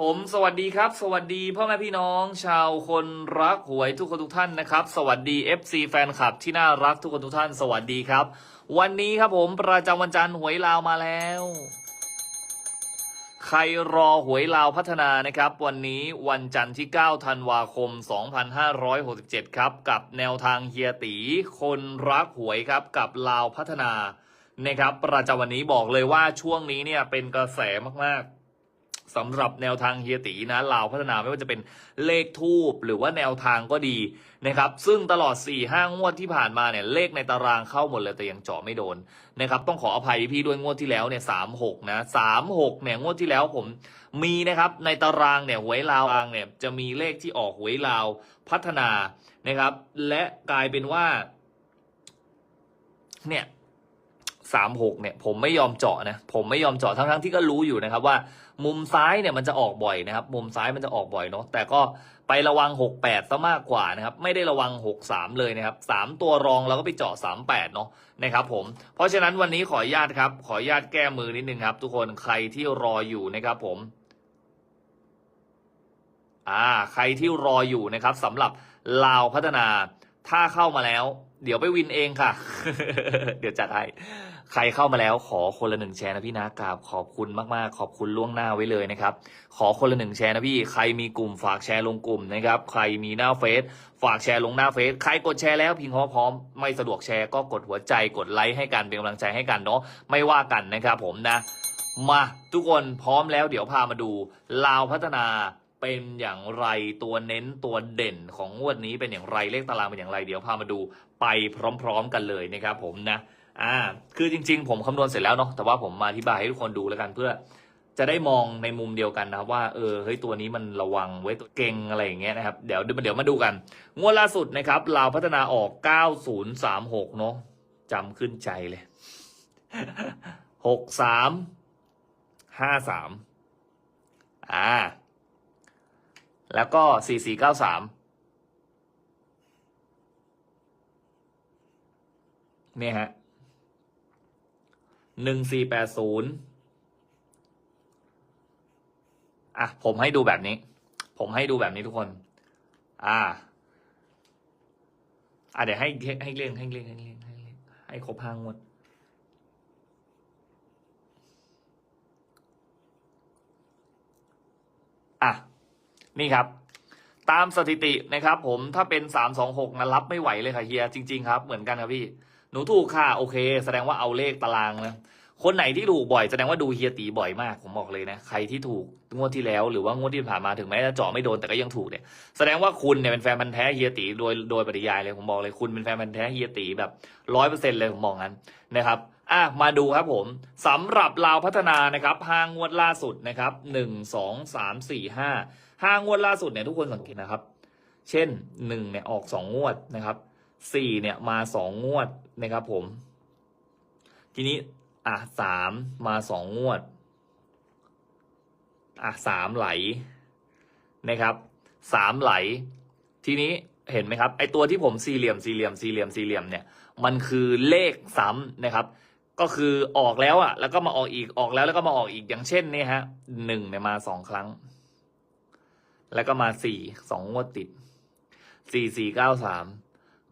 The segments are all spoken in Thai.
ผมสวัสดีครับ สวัสดีพ่อแม่พี่น้อง ชาวคนรักหวยทุกคนทุกท่านนะครับ สวัสดี FC แฟนคลับที่น่ารักทุกคนทุกท่าน สวัสดีครับ วันนี้ครับผมประจำวันจันทร์หวยลาวมาแล้ว ใครรอหวยลาวพัฒนานะครับ วันนี้วันจันทร์ที่ 9 ธันวาคม 2567 ครับ กับแนวทางเฮียตี คนรักหวยครับกับลาวพัฒนานะครับ ประจำวันนี้บอกเลยว่าช่วงนี้เนี่ยเป็นกระแสมากๆ สำหรับแนวทางเฮียตีนะลาวพัฒนาไม่ว่าจะเป็นเลขทูบหรือว่าแนวทางก็ดีนะครับ ซึ่งตลอด4 5งวดที่ผ่านมาเนี่ยเลขในตารางเข้าหมดเลยแต่ยังเจาะไม่โดนนะครับ ต้องขออภัยพี่ด้วยงวดที่แล้วเนี่ยสามหกนะสามหกเนี่ยงวดที่แล้วผมมีนะครับในตารางเนี่ยหวยลาวตารางเนี่ยจะมีเลขที่ออกหวยลาวพัฒนานะครับ และกลายเป็นว่า เนี่ยสามหกเนี่ยผมไม่ยอมเจาะนะผมไม่ยอมเจาะทั้งทั้งๆที่ก็รู้อยู่นะครับว่า มุมซ้ายเนี่ยมันจะออกบ่อยนะครับ มุมซ้ายมันจะออกบ่อยเนาะแต่ก็ไประวังหกแปดซะมากกว่านะครับไม่ได้ระวังหกสามเลยนะครับสามตัวรองเราก็ไปเจาะสามแปดเนาะนะครับผมเพราะฉะนั้นวันนี้ขออนุญาตครับ ขออนุญาตแก้มือนิดนึงครับ ทุกคนใครที่รออยู่นะครับผมอ่าใครที่รออยู่นะครับสำหรับลาวพัฒนาถ้าเข้ามาแล้ว เดี๋ยวไปวินเองค่ะ เดี๋ยวจัดให้ ใครเข้ามาแล้วขอคนละหนึ่งแชร์นะพี่นะกราบขอบคุณมากๆ ขอบคุณล่วงหน้าไว้เลยนะครับ ขอคนละหนึ่งแชร์นะพี่ ใครมีกลุ่มฝากแชร์ลงกลุ่มนะครับ ใครมีหน้าเฟซฝากแชร์ลงหน้าเฟซ ใครกดแชร์แล้วพิงพร้อพร้อม ไม่สะดวกแชร์ก็กดหัวใจกดไลค์ให้กันเป็นกำลังใจให้กันเนาะ ไม่ว่ากันนะครับผมนะ มาทุกคนพร้อมแล้วเดี๋ยวพามาดูลาวพัฒนาเป็นอย่างไรตัวเน้นตัวเด่นของงวดนี้เป็นอย่างไรเลขตารางเป็นอย่างไรเดี๋ยวพามาดูไปพร้อม ๆ กันเลยนะครับผมนะ อ่าคือจริง ๆ ผมคำนวณเสร็จแล้วเนาะแต่ว่าผมมาอธิบายให้ทุกคนดูแล้วกันเพื่อ จะได้มองในมุมเดียวกันนะครับว่าเออเฮ้ยตัวนี้มันระวังไว้ตัวเก่งอะไรอย่างเงี้ยนะครับเดี๋ยวเดี๋ยวมาดูกัน งวดล่าสุดนะครับลาวพัฒนาออก 9036 เนาะจำขึ้นใจเลย 63 53 อ่า แล้วก็ 4493เนี่ยฮะ หนึ่งสี่แปดศูนย์อะ ผมให้ดูแบบนี้ ผมให้ดูแบบนี้ทุกคน อ่า อะเดี๋ยวให้ให้เลี่ยงให้เลี่ยงให้เลี่ยงให้เลี่ยงให้ครบห้างวดอะ นี่ครับ ตามสถิตินะครับ ผมถ้าเป็นสามสองหกนะรับไม่ไหวเลยค่ะเฮียจริง ๆ ครับ เหมือนกันครับพี่ หนูถูกค่ะโอเค แสดงว่าเอาเลขตารางนะคนไหนที่ถูกบ่อยแสดงว่าดูเฮียตีบ่อยมากผมบอกเลยนะใครที่ถูกงวดที่แล้ว หรือว่างวดที่ผ่านมาถึงแม้จะเจาะไม่โดนแต่ก็ยังถูกเนี่ยแสดงว่าคุณเนี่ยเป็นแฟนพันธ์แท้เฮียตีโดยโดยปริยายเลยผมบอกเลยคุณเป็นแฟนพันธ์แท้เฮียตีแบบร้อยเปอร์เซ็นเลยผมมองงั้นนะครับอะมาดูครับผมสำหรับลาวพัฒนานะครับห้างวดล่าสุดนะครับหนึ่งสองสามสี่ห้าห้างวดล่าสุดเนี่ยทุกคนสังเกตนะครับ เช่นหนึ่งเนี่ยออกสองงวดนะครับ สี่เนี่ยมาสองงวดนะครับผม ทีนี้อะสามมาสองงวด อะสามไหลนะครับสามไหล ทีนี้เห็นไหมครับไอตัวที่ผมสี่เหลี่ยมสี่เหลี่ยมสี่เหลี่ยมสี่เหลี่ยมเนี่ยมันคือเลขซ้ำนะครับ ก็คือออกแล้วอะ แล้วก็มาออกอีกออกแล้วแล้วก็มาออกอีกอย่างเช่นเนี่ยฮะหนึ่งเนี่ยมาสองครั้ง แล้วก็มาสี่สองงวดติดสี่สี่เก้าสาม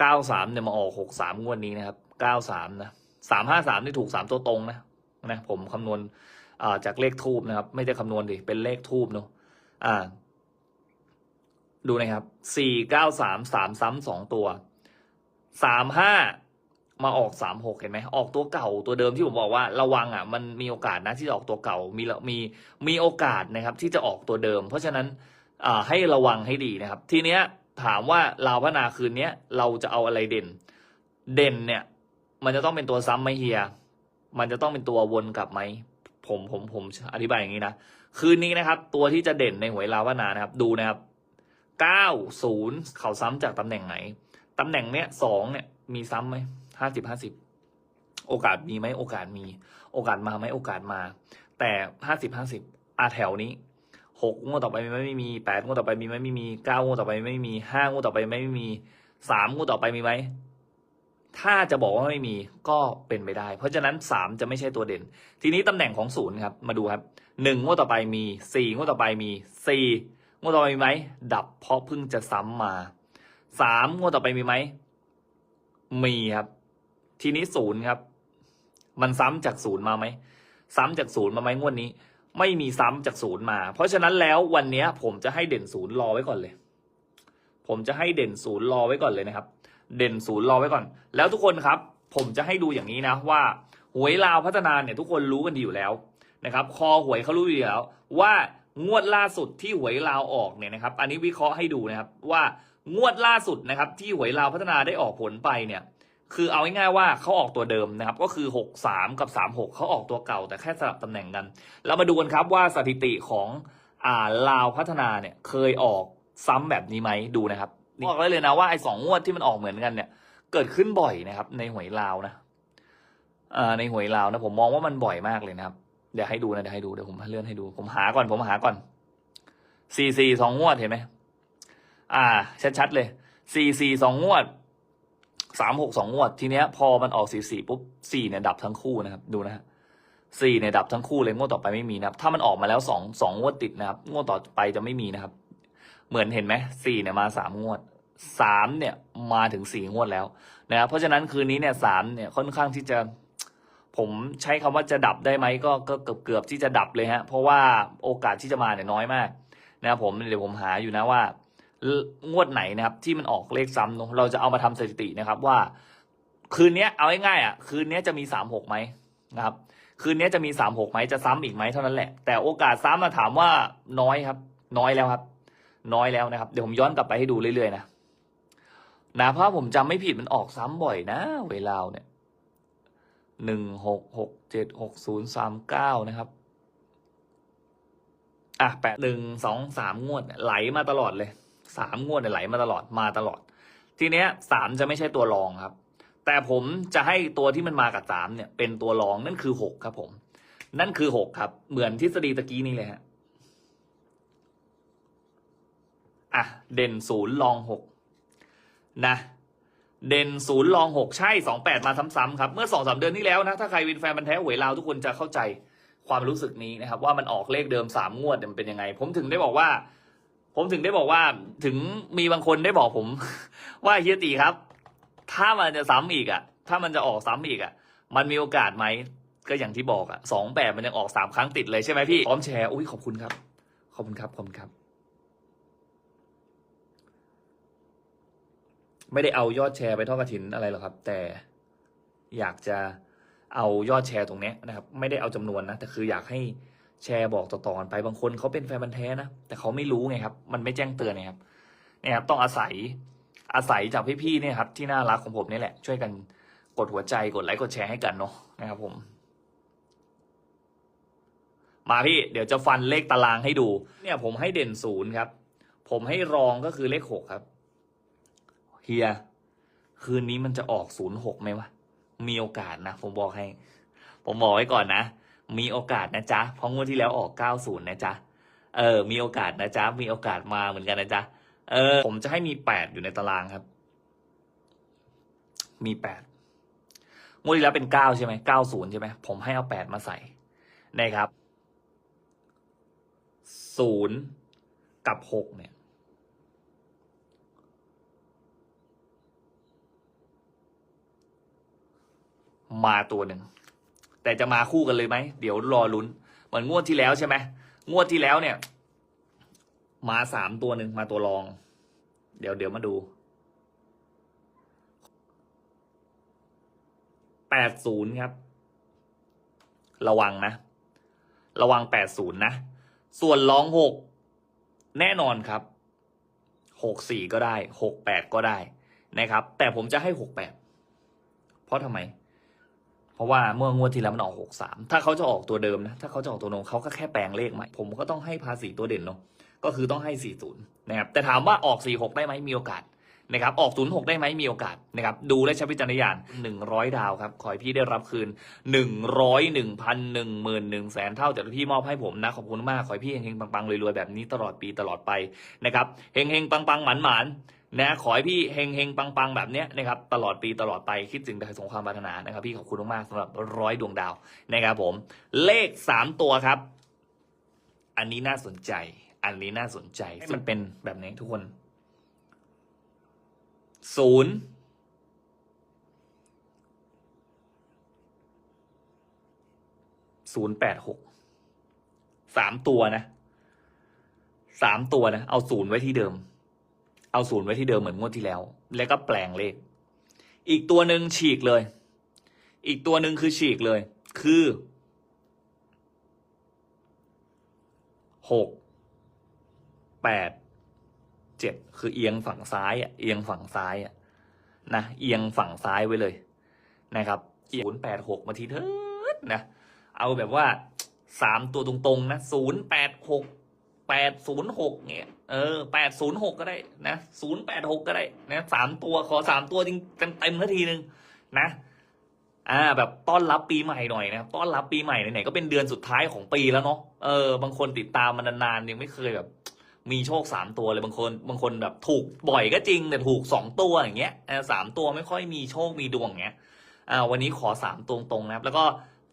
เก้าสามเนี่ยมาออกหกสามงวดนี้นะครับเก้าสามนะสามห้าสามนี่ถูกสามตัวตรงนะนะผมคำนวณจากเลขทูบนะครับ ไม่ได้คำนวณดิเป็นเลขทูบเนาะอ่า ดูนะครับสี่เก้าสามสามซ้ำสองตัวสามห้ามาออกสามหกเห็นไหมออกตัวเก่าตัวเดิมที่ผมบอกว่าระวังอะ มันมีโอกาสนะที่จะออกตัวเก่ามีมีมีโอกาสนะครับ ที่จะออกตัวเดิม เพราะฉะนั้นอ่าให้ระวังให้ดีนะครับ ทีเนี้ย ถามว่าลาวพนาคืนนี้เราจะเอาอะไรเด่น เด่นเนี่ย มันจะต้องเป็นตัวซ้ำไหมเฮีย มันจะต้องเป็นตัววนกลับไหมผมผมผมอธิบายอย่างนี้นะ คืนนี้นะครับ ตัวที่จะเด่นในหวยลาวนานะครับ ดูนะครับเก้าศูนย์เขาซ้ำจากตำแหน่งไหนตำแหน่งเนี้ยสองเนี่ยมีซ้ำไหมห้าสิบห้าสิบโอกาสมีไหมโอกาสมี โอกาสมาไหมโอกาสมา แต่ห้าสิบห้าสิบอาแถวนี้ หกงวดต่อไปมีไหมไม่มีแปดงวดต่อไปมีไหมไม่มีเก้างวดต่อไปไม่มีห้างวดต่อไปไม่มีสามงวดต่อไปมีไหมถ้าจะบอกว่าไม่มีก็เป็นไปได้ เพราะฉะนั้นสามจะไม่ใช่ตัวเด่น ทีนี้ตำแหน่งของศูนย์ครับ มาดูครับหนึ่งงวดต่อไปมีสี่งวดต่อไปมีสี่งวดต่อไปมีไหมดับเพราะเพิ่งจะซ้ำมาสามงวดต่อไปมีไหมมีครับ ทีนี้ศูนย์ครับ มันซ้ำจากศูนย์มาไหมซ้ำจากศูนย์มาไหมงวดนี้ ไม่มีซ้ำจากศูนย์มา เพราะฉะนั้นแล้ววันเนี้ยผมจะให้เด่นศูนย์รอไว้ก่อนเลย ผมจะให้เด่นศูนย์รอไว้ก่อนเลยนะครับ เด่นศูนย์รอไว้ก่อน แล้วทุกคนครับ ผมจะให้ดูอย่างนี้นะว่าหวยลาวพัฒนาเนี่ยทุกคนรู้กันดีอยู่แล้วนะครับ คอหวยเขารู้อยู่แล้ว ว่างวดล่าสุดที่หวยลาวออกเนี่ยนะครับ อันนี้วิเคราะห์ให้ดูนะครับว่างวดล่าสุดนะครับ ที่หวยลาวพัฒนาได้ออกผลไปเนี่ย คือเอาง่ายๆว่าเขาออกตัวเดิมนะครับ ก็คือ 6 3 กับ 3 6 เขาออกตัวเก่าแต่แค่สลับตำแหน่งกัน เรามาดูกันครับว่าสถิติของอ่าลาวพัฒนาเนี่ยเคยออกซ้ำแบบนี้ไหมดูนะครับบอกได้เลยนะว่าไอ้สองงวดที่มันออกเหมือนกันเนี่ย เกิดขึ้นบ่อยนะครับ ในหวยลาวนะอ่าในหวยลาวนะผมมองว่ามันบ่อยมากเลยนะครับ เดี๋ยวให้ดูนะเดี๋ยวให้ดูเดี๋ยวผมเลื่อนให้ดู ผมหาก่อนผมหาก่อนสี่สี่สองงวดเห็นไหมอ่าชัดๆเลยสี่สี่สองงวด สามหกสองงวด ทีเนี้ยพอมันออกสี่สี่ปุ๊บสี่เนี่ยดับทั้งคู่นะครับ ดูนะฮะสี่เนี่ยดับทั้งคู่เลยงวดต่อไปไม่มีนะครับ ถ้ามันออกมาแล้วสองสองงวดติดนะครับงวดต่อไปจะไม่มีนะครับ เหมือนเห็นไหมสี่เนี่ยมาสามงวดสามเนี่ยมาถึงสี่งวดแล้วนะครับเพราะฉะนั้นคืนนี้เนี่ยสามเนี่ยค่อนข้างที่จะ ผมใช้คำว่าจะดับได้ไหมก็ก็เกือบเกือบที่จะดับเลยฮะเพราะว่าโอกาสที่จะมาเนี่ยน้อยมากนะครับผมเดี๋ยวผมหาอยู่นะว่า งวดไหนนะครับ ที่มันออกเลขซ้ำเนอะเราจะเอามาทำสถิตินะครับว่า คืนนี้เอาง่ายๆอะ คืนนี้จะมีสามหกไหมนะครับ คืนนี้จะมีสามหกไหมจะซ้ำอีกไหมเท่านั้นแหละ แต่โอกาสซ้ำมาถามว่าน้อยครับ น้อยแล้วครับ น้อยแล้วนะครับ เดี๋ยวผมย้อนกลับไปให้ดูเรื่อยๆนะนะเพราะผมจำไม่ผิดมันออกซ้ำบ่อยนะ เวลาเนี่ยหนึ่งหกหกเจ็ดหกศูนย์สามเก้านะครับอะแปดหนึ่งสองสามงวดไหลมาตลอดเลย สามงวดเนี่ยไหลมาตลอดมาตลอด ทีเนี้ยสามจะไม่ใช่ตัวรองครับ แต่ผมจะให้ตัวที่มันมากับสามเนี่ยเป็นตัวรองนั่นคือหกครับผม นั่นคือหกครับ เหมือนทฤษฎีตะกี้นี้เลยฮะอะเด่นศูนย์ลองหกนะเด่นศูนย์ลองหกใช่สองแปดมาซ้ำๆครับ เมื่อสองสามเดือนที่แล้วนะ ถ้าใครวินแฟนมันแท้หวยลาวทุกคนจะเข้าใจความรู้สึกนี้นะครับ ว่ามันออกเลขเดิมสามงวดมันเป็นยังไง ผมถึงได้บอกว่า ผมถึงได้บอกว่าถึงมีบางคนได้บอกผม ว่าเฮียตีครับ ถ้ามันจะซ้ำอีกอะถ้ามันจะออกซ้ำอีกอะมันมีโอกาสไหมก็อย่างที่บอกอะสองแปดมันยังออกสามครั้งติดเลยใช่ไหมพี่พร้อมแชร์อุ้ยขอบคุณครับ ขอบคุณครับขอบคุณครับ ไม่ได้เอายอดแชร์ไปทอดกระถินอะไรหรอกครับ แต่อยากจะเอายอดแชร์ตรงนี้นะครับ ไม่ได้เอาจำนวนนะแต่คืออยากให้ แชร์บอกต่อๆกันไปบางคนเขาเป็นแฟนบันธุ์แท้นะแต่เขาไม่รู้ไงครับ มันไม่แจ้งเตือนไงครับเนี่ยครับต้องอาศัยอาศัยจากพี่ๆเนี่ยครับ ที่น่ารักของผมนี่แหละ ช่วยกันกดหัวใจกดไลค์กดแชร์ให้กันเนาะนะครับผม มาพี่ เดี๋ยวจะฟันเลขตารางให้ดู เนี่ย ผมให้เด่นศูนย์ครับ ผมให้รองก็คือเลขหกครับเฮียคืนนี้มันจะออกศูนย์หกไหมวะมีโอกาสนะ ผมบอกให้ ผมบอกไว้ก่อนนะ มีโอกาสนะจ๊ะเพราะงวดที่แล้วออกเก้าศูนะจ๊ะ เออ มีโอกาสนะจ๊ะ มีโอกาสมาเหมือนกันนะจ๊ะ เออ ผมจะให้มีแปดอยู่ในตารางครับ มีแปดงวดที่แล้วเป็นเก้าใช่ไหมเก้าศูนย์ใช่ไหม ผมให้เอาแปดมาใส่ นะครับศูนย์กับหกเนี่ย มาตัวหนึ่ง แต่จะมาคู่กันเลยไหมเดี๋ยวรอลุ้นเหมือนงวดที่แล้วใช่ไหมงวดที่แล้วเนี่ย มาสามตัวหนึ่งมาตัวรอง เดี๋ยวเดี๋ยวมาดูแปดศูนย์ครับ ระวังนะ ระวังแปดศูนย์นะ ส่วนรองหกแน่นอนครับหกสี่ก็ได้หกแปดก็ได้นะครับ แต่ผมจะให้หกแปดเพราะทำไม เพราะว่าเมื่องวดที่แล้วมันออกหกสามถ้าเขาจะออกตัวเดิมนะ ถ้าเขาจะออกตัวโนงเขาก็แค่แปลงเลขใหม่ ผมก็ต้องให้ภาษีตัวเด่นเนาะ ก็คือต้องให้สี่ศูนย์นะครับ แต่ถามว่าออกสี่หกได้ไหมมีโอกาสนะครับ ออกศูนย์หกได้ไหมมีโอกาสนะครับ ดูและใช้วิจารณญาณหนึ่งร้อยดาวครับ ขอให้พี่ได้รับคืนหนึ่งร้อยหนึ่งพันหนึ่งหมื่นหนึ่งแสนเท่าจากที่พี่มอบให้ผมนะ ขอบคุณมาก ขอให้พี่เฮงๆปังๆรวยๆแบบนี้ตลอดปีตลอดไปนะครับ เฮงๆปังๆหมันๆ นะขอให้พี่เฮงเฮงปังปังแบบเนี้ยนะครับตลอดปีตลอดไปคิดถึงแต่สงความปรารถนานะครับ พี่ขอบคุณมากๆสำหรับร้อยดวงดาวนะครับผม เลขสามตัวครับ อันนี้น่าสนใจ อันนี้น่าสนใจซึ่งมันเป็นแบบนี้ทุกคนศูนย์ศูนย์แปดหกสามตัวนะสามตัวนะ เอาศูนย์ไว้ที่เดิม เอาศูนย์ไว้ที่เดิมเหมือนงวดที่แล้ว แล้วก็แปลงเลข อีกตัวหนึ่งฉีกเลย อีกตัวหนึ่งคือฉีกเลย คือหกแปดเจ็ดคือเอียงฝั่งซ้ายอะเอียงฝั่งซ้ายอะนะเอียงฝั่งซ้ายไว้เลยนะครับศูนย์แปดหกมาทีเถิดนะ เอาแบบว่าสามตัวตรงๆนะศูนย์แปดหก แปดศูนย์หกเนี่ยเออแปดศูนย์หกก็ได้นะศูนย์แปดหกก็ได้นะสามตัวขอสามตัวจริงเต็มๆนาทีหนึ่งนะอ่าแบบต้อนรับปีใหม่หน่อยนะต้อนรับปีใหม่ไหนๆก็เป็นเดือนสุดท้ายของปีแล้วเนาะเออบางคนติดตามมันานๆยังไม่เคยแบบ มีโชคสามตัวเลยบางคนบางคนแบบถูกบ่อยก็จริง แต่ถูกสองตัวอย่างเงี้ยสามตัวไม่ค่อยมีโชคมีดวงอย่างเงี้ยอ่าวันนี้ขอสามตรงๆนะครับ แล้วก็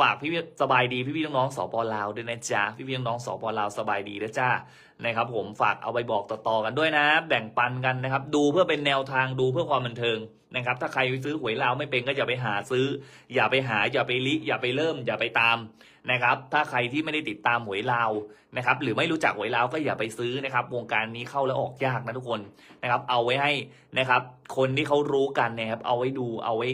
ฝากพี่ๆสบายดีพี่ๆน้องๆสปลาวด้วยนะจ๊ะพี่ๆน้องๆสปลาวสบายดีนะจ้านะครับ ผมฝากเอาไปบอกต่อๆกันด้วยนะ แบ่งปันกันนะครับ ดูเพื่อเป็นแนวทางดูเพื่อความบันเทิงนะครับ ถ้าใครซื้อหวยลาวไม่เป็นก็อย่าไปหาซื้อ อย่าไปหาอย่าไปลิอย่าไปเริ่ม อย่าไปตามนะครับ ถ้าใครที่ไม่ได้ติดตามหวยลาวนะครับ หรือไม่รู้จักหวยลาวก็อย่าไปซื้อนะครับ วงการนี้เข้าแล้วออกยากนะทุกคนนะครับ เอาไว้ให้นะครับ คนที่เขารู้กันนะครับ เอาไว้ดูเอาไว้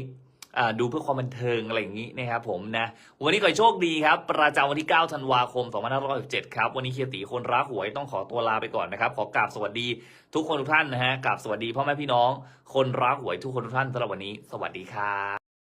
ดูเพื่อความบันเทิงอะไรอย่างนี้นะครับผมนะวันนี้ขอโชคดีครับประจำวันที่ 9 ธันวาคม 2567 ครับวันนี้เคียตีคนรักหวยต้องขอตัวลาไปก่อนนะครับขอกราบสวัสดีทุกคนทุกท่านนะฮะกราบสวัสดีพ่อแม่พี่น้อง คนรักหวยทุกคนทุกท่านสำหรับวันนี้ สวัสดีครับ